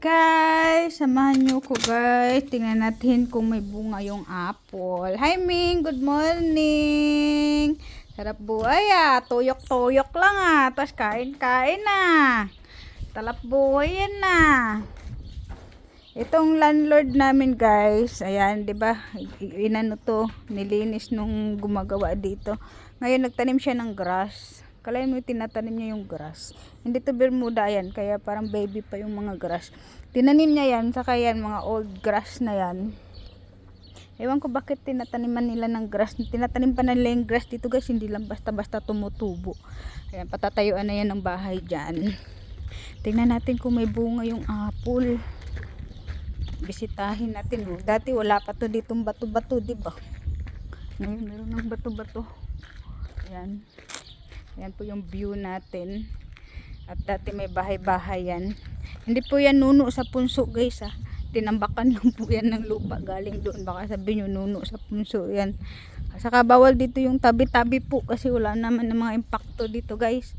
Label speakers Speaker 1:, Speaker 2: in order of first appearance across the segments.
Speaker 1: Guys, samahan nyo ko guys. Tingnan natin kung may bunga yung apple. Hi Ming, good morning. Sarap buhay ah. Tuyok-tuyok lang ah. Tapos kain-kain na. Talap buhay yan na. Itong landlord namin guys, ayan, 'di ba? Inano to, nilinis nung gumagawa dito. Ngayon nagtanim siya ng grass. Kalain mo tinatanim niya yung grass. Hindi to Bermuda yan, kaya parang baby pa yung mga grass. Tinanim niya yan, saka yan, mga old grass na yan. Ewan ko bakit tinataniman nila ng grass. Tinatanim pa nila yung grass dito guys, hindi lang basta-basta tumutubo. Ayan, patatayuan na yan ng bahay dyan. Tingnan natin kung may bunga yung apple bisitahin natin. Oh. Dati wala pa to ditong bato-bato, di ba? Ngayon meron ng bato-bato. Ayan. Ayan po yung view natin. At dati may bahay-bahay yan. Hindi po yan nuno sa punso guys ha. Tinambakan lang po yan ng lupa galing doon. Baka sabihin nyo nuno sa punso yan. Saka bawal dito yung tabi-tabi po kasi wala naman ng mga impacto dito guys.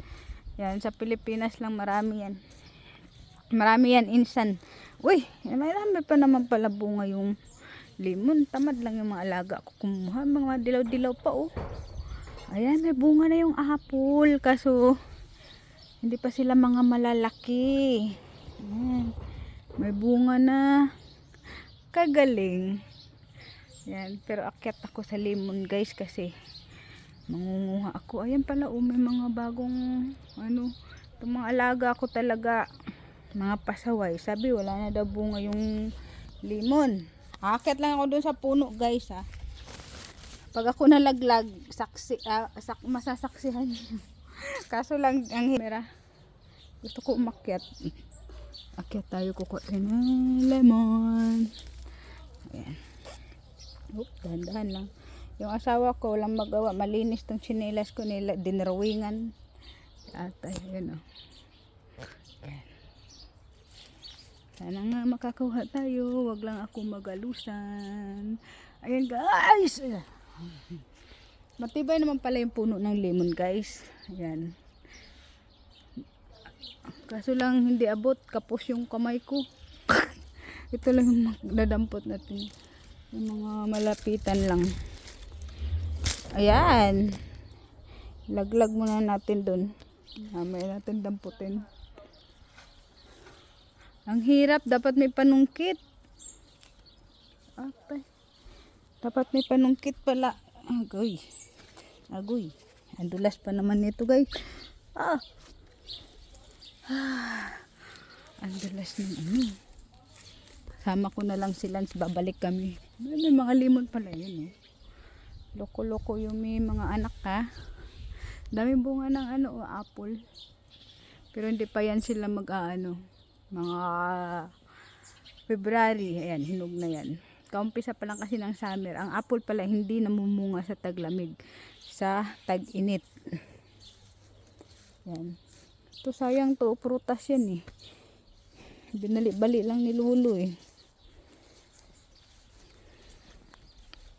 Speaker 1: Yan sa Pilipinas lang marami yan. Marami yan insan. Uy, marami pa naman pala bunga yung limon. Tamad lang yung mga alaga ko kumuha. Mga dilaw-dilaw pa oh. Ayan, may bunga na yung apple. Kaso, hindi pa sila mga malalaki. Ayan. May bunga na. Kagaling. Ayan, pero akyat ako sa limon guys kasi mangunguha ako. Ayan pala, oh, may mga bagong ano, itong mga alaga ko talaga mga pasaway. Sabi wala na daw bunga yung limon. Akit lang ako dun sa puno guys ha. Pag ako nalaglag, saksi, ah, sak, masasaksihan niyo. Kaso lang ang himera. Gusto ko umakyat. Akyat tayo kukuha ng lemon. Ayan. Oop, dahan-dahan lang. Yung asawa ko, walang magawa. Malinis tong chinelas ko nila. Dinrawingan. At ayun o. Ayan. Sana nga makakuha tayo. Wag lang ako magalusan. Ayan guys. Ayan. Matibay naman pala yung puno ng lemon guys. Ayan. Kaso lang hindi abot. Kapos yung kamay ko. Ito lang yung nadampot natin. Yung mga malapitan lang. Ayan. Laglag muna natin dun. Mamaya natin damputin. Ang hirap. Dapat may panungkit. Atay. Dapat may panungkit pala. Agoy. Agoy. Ang dulas pa naman nito guys. Ah. ah. Ang dulas ng ano. Sama ko na lang sila. Babalik kami. May mga limon pala yun eh. Loko-loko yung may mga anak ha. Dami bunga ng ano, oh, apple. Pero hindi pa yan sila mag-ano. Mga February. Ayan, hinog na yan. Kaumpisa pa lang kasi ng summer. Ang apple pala hindi namumunga sa taglamig. Sa tag-init. Yan. Ito sayang to. Prutas yan eh. Binali-bali lang ni Lulu eh.